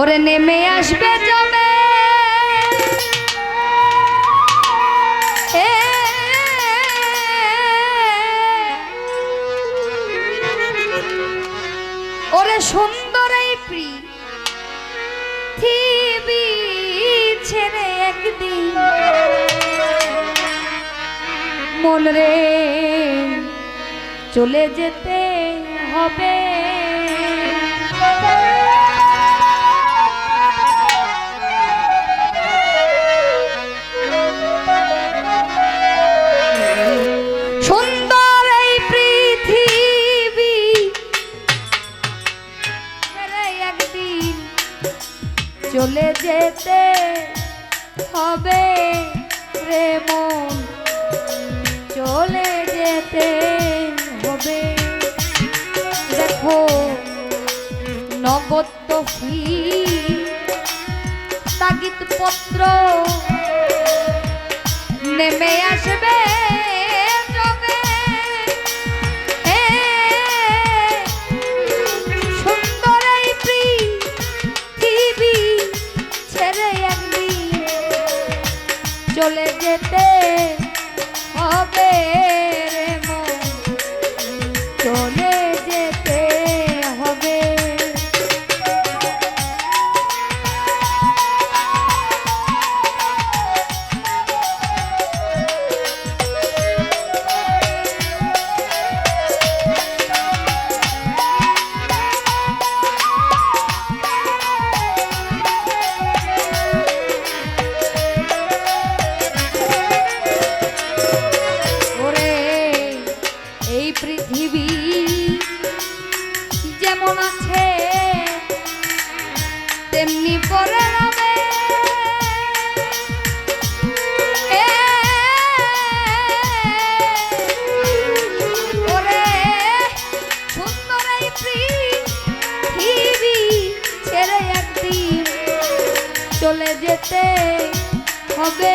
ওরে নেমে আসবে জমে ওরে সুন্দর এই পৃথিবী ছেড়ে একদিন। মন রে, চলে যেতে হবে। যেতে হবে রে মন। চলে যেতে হবে। দেখো নগদ ফি তাগিদ পত্র নেমে আসবে। যেতে হবে।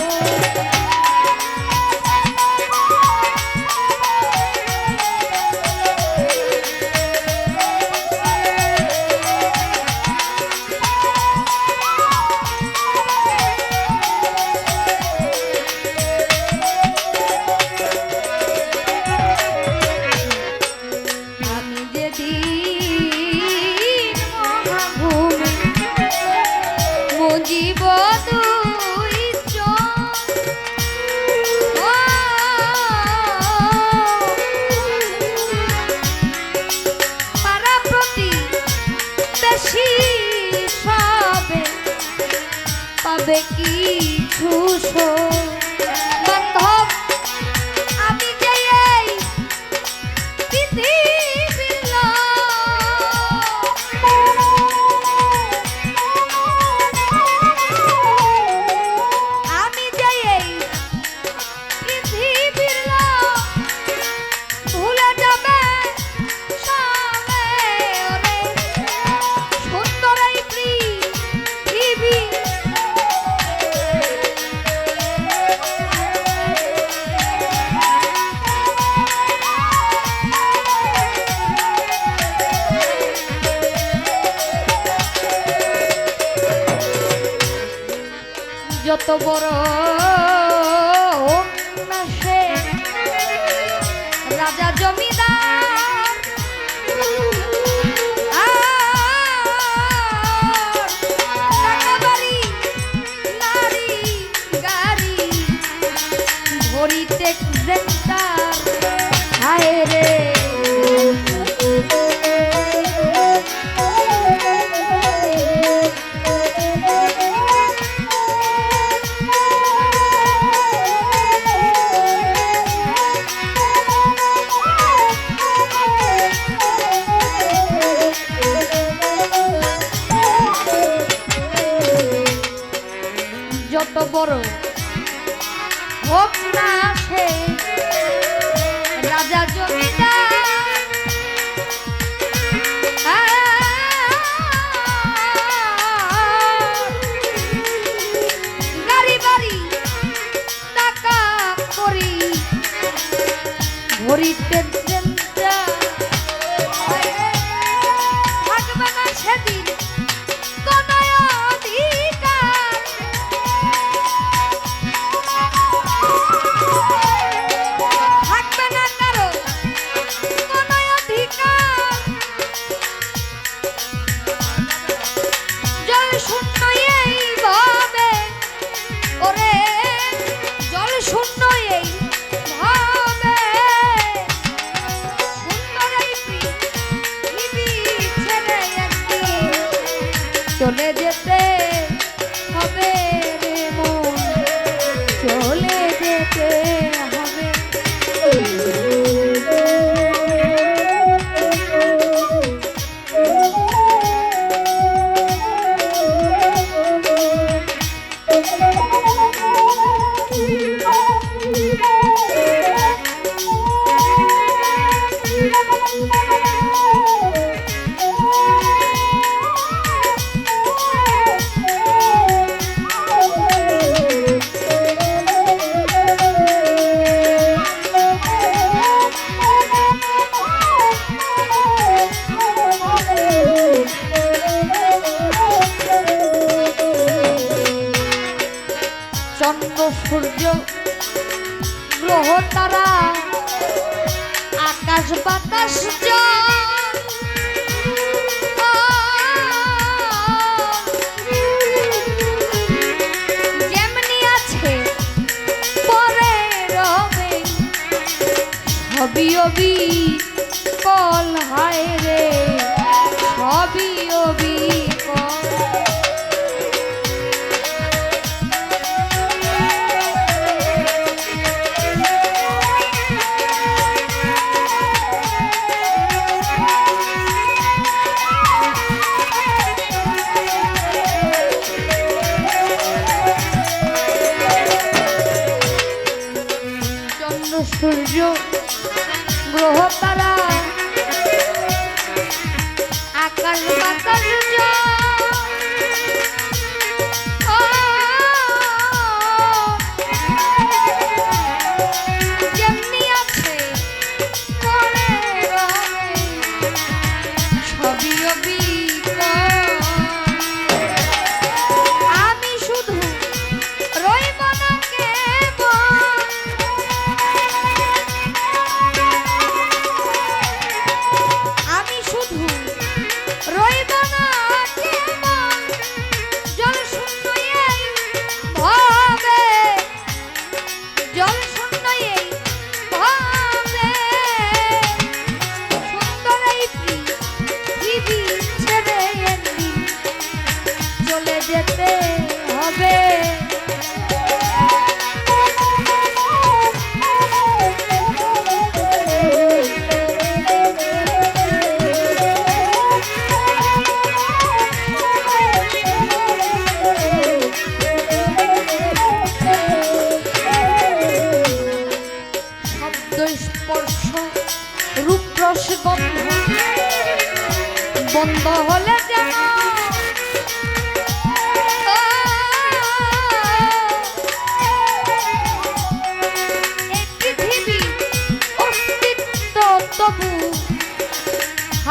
পাবে কিছু শোক। বড় রাজা জমিদার এত বড়। হোক না সে রাজা জমিদার। টাকা করি ভরিতে তারা আকাশ বাতাস যেমনি আছে পরে রবে। হবি হবি। সূর্য গ্রহ তারা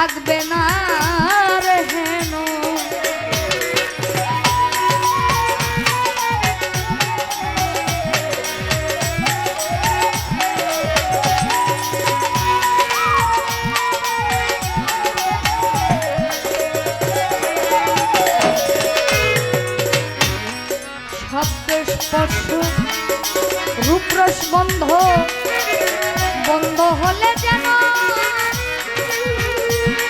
থাকবে না রে হেন।